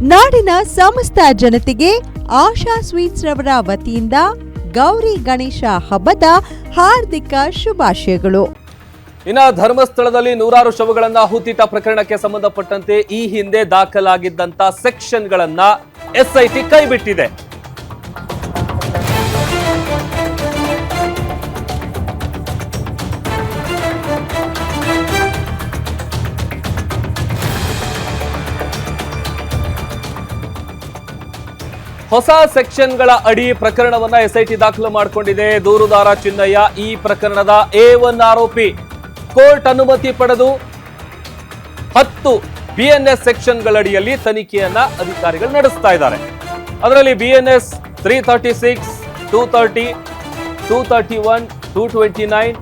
ನಾಡಿನ ಸಮಸ್ತ ಜನತೆಗೆ ಆಶಾ ಸ್ವೀಟ್ಸ್ ರವರ ವತಿಯಿಂದ ಗೌರಿ ಗಣೇಶ ಹಬ್ಬದ ಹಾರ್ದಿಕ ಶುಭಾಶಯಗಳು. ಇನ್ನು ಧರ್ಮಸ್ಥಳದಲ್ಲಿ ನೂರಾರು ಶವಗಳನ್ನ ಹೂತಿಟ್ಟ ಪ್ರಕರಣಕ್ಕೆ ಸಂಬಂಧಪಟ್ಟಂತೆ ಈ ಹಿಂದೆ ದಾಖಲಾಗಿದ್ದಂತ ಸೆಕ್ಷನ್ಗಳನ್ನ ಎಸ್ಐಟಿ ಕೈಬಿಟ್ಟಿದೆ. ಹೊಸ ಸೆಕ್ಷನ್ಗಳ ಅಡಿ ಪ್ರಕರಣವನ್ನ ಎಸ್ಐಟಿ ದಾಖಲು ಮಾಡಿಕೊಂಡಿದೆ. ದೂರುದಾರ ಚಿನ್ನಯ್ಯ ಈ ಪ್ರಕರಣದ ಎ ಒನ್ ಆರೋಪಿ. ಕೋರ್ಟ್ ಅನುಮತಿ ಪಡೆದು ಹತ್ತು ಬಿಎನ್ಎಸ್ ಸೆಕ್ಷನ್ಗಳಡಿಯಲ್ಲಿ ತನಿಖೆಯನ್ನ ಅಧಿಕಾರಿಗಳು ನಡೆಸ್ತಾ ಇದ್ದಾರೆ. ಅದರಲ್ಲಿ BNS three thirty six two thirty two thirty one two twenty nine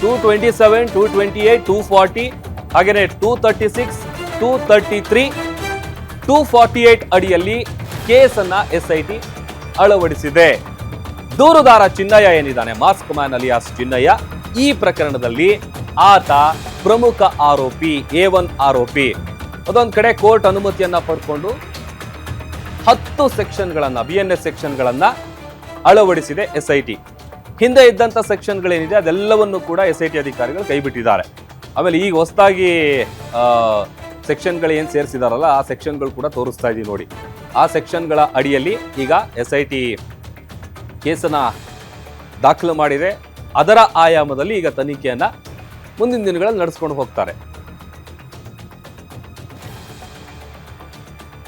two twenty seven two twenty eight two forty ಹಾಗೆಯೇ two thirty six two thirty three two forty eight ಅಡಿಯಲ್ಲಿ ಕೇಸನ್ನ ಎಸ್ಐಟಿ ಅಳವಡಿಸಿದೆ. ದೂರುದಾರ Chinnaiah ಏನಿದ್ದಾನೆ? Mask man alias Chinnayya. ಈ ಪ್ರಕರಣದಲ್ಲಿ ಆತ ಪ್ರಮುಖ ಆರೋಪಿ, ಎ ಒನ್ ಆರೋಪಿ. ಅದೊಂದು ಕಡೆ ಕೋರ್ಟ್ ಅನುಮತಿಯನ್ನ ಪಡ್ಕೊಂಡು ಹತ್ತು ಸೆಕ್ಷನ್ಗಳನ್ನ, ಬಿ ಎನ್ ಎಸ್ ಸೆಕ್ಷನ್ಗಳನ್ನ ಅಳವಡಿಸಿದೆ ಎಸ್ ಐ ಟಿ ಹಿಂದೆ ಇದ್ದಂಥ ಸೆಕ್ಷನ್ಗಳೇನಿದೆ, ಅದೆಲ್ಲವನ್ನು ಕೂಡ ಎಸ್ ಐ ಟಿ ಅಧಿಕಾರಿಗಳು ಕೈಬಿಟ್ಟಿದ್ದಾರೆ. ಆಮೇಲೆ ಈಗ ಹೊಸದಾಗಿ ಸೆಕ್ಷನ್ಗಳು ಏನು ಸೇರಿಸಿದಾರಲ್ಲ, ಆ ಸೆಕ್ಷನ್ಗಳು ಕೂಡ ತೋರಿಸ್ತಾ ಇದೀವಿ ನೋಡಿ. ಆ ಸೆಕ್ಷನ್ಗಳ ಅಡಿಯಲ್ಲಿ ಈಗ ಎಸ್ ಐ ಟಿ ಕೇಸನ್ನು ದಾಖಲು ಮಾಡಿದೆ. ಅದರ ಆಯಾಮದಲ್ಲಿ ಈಗ ತನಿಖೆಯನ್ನು ಮುಂದಿನ ದಿನಗಳಲ್ಲಿ ನಡೆಸ್ಕೊಂಡು ಹೋಗ್ತಾರೆ.